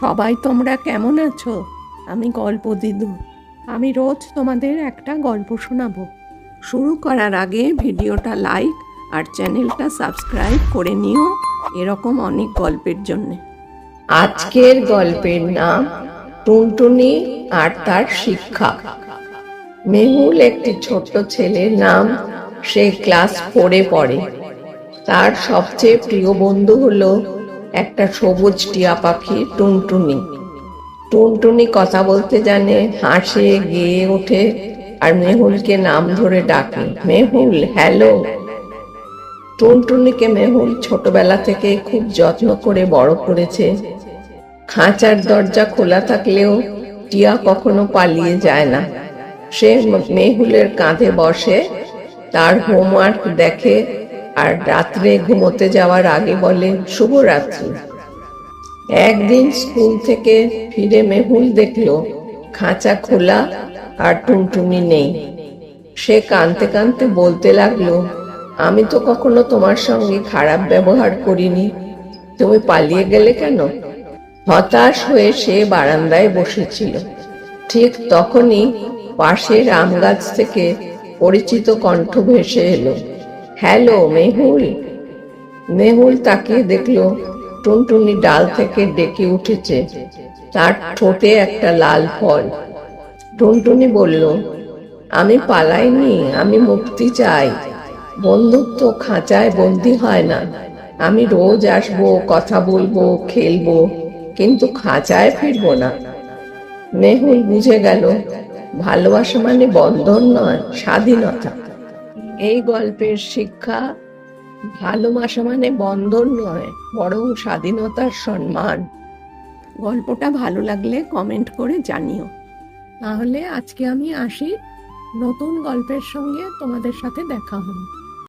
সবাই তোমরা কেমন আছো? আমি গল্প দিদু। আমি রোজ তোমাদের একটা গল্প শোনাবো। শুরু করার আগে ভিডিওটা লাইক আর চ্যানেলটা সাবস্ক্রাইব করে নিও এরকম অনেক গল্পের জন্যে। আজকের গল্পের নাম টুনটুনি আর তার শিক্ষা। মেহুল একটি ছোট্ট ছেলের নাম সে ক্লাস ফোরে পড়ে। তার সবচেয়ে প্রিয় বন্ধু হলো একটা সবুজ টিয়া পাখি টুনটুনি। টুনটুনি কথা বলতে জানে, হাসে, গেয়ে ওঠে আর মেহুলকে নাম ধরে ডাকে, মেহুল হ্যালো টুনটুনিকে মেহুল ছোটবেলা থেকে খুব যত্ন করে বড় করেছে। খাঁচার দরজা খোলা থাকলেও টিয়া কখনো পালিয়ে যায় না। সে মেহুলের কাঁধে বসে, তার হোমওয়ার্ক দেখে আর রাত্রে ঘুমোতে যাওয়ার আগে বলে, শুভরাত্রি। একদিন স্কুল থেকে ফিরে মেহুল দেখল, খাঁচা খোলা আর টুনটুনি নেই। সে কানতে কানতে বলতে লাগল, আমি তো কখনো তোমার সঙ্গে খারাপ ব্যবহার করিনি। তুমি পালিয়ে গেলে কেন? হতাশ হয়ে সে বারান্দায় বসেছিল। ঠিক তখনই পাশের আম গাছ থেকে পরিচিত কণ্ঠ ভেসে এলো। হ্যালো, মেহুল। মেহুল তাকিয়ে দেখল টুনটুনি ডাল থেকে ডেকে উঠেছে। তার ঠোঁটে একটা লাল ফল। টুনটুনি বলল, আমি পালাইনি, আমি মুক্তি চাই। বন্ধুত্ব খাঁচায় বন্দি হয় না। আমি রোজ আসব, কথা বলব, খেলব, কিন্তু খাঁচায় ফিরবো না। মেহুল বুঝে গেল, ভালোবাসা মানে বন্ধন নয়, স্বাধীনতা। এই গল্পের শিক্ষা ভালোবাসা মানে বন্ধন নয় বরং স্বাধীনতার সম্মান। গল্পটা ভালো লাগলে কমেন্ট করে জানিও। তাহলে আজকে আমি আসি। নতুন গল্পের সঙ্গে তোমাদের সাথে দেখা হবে।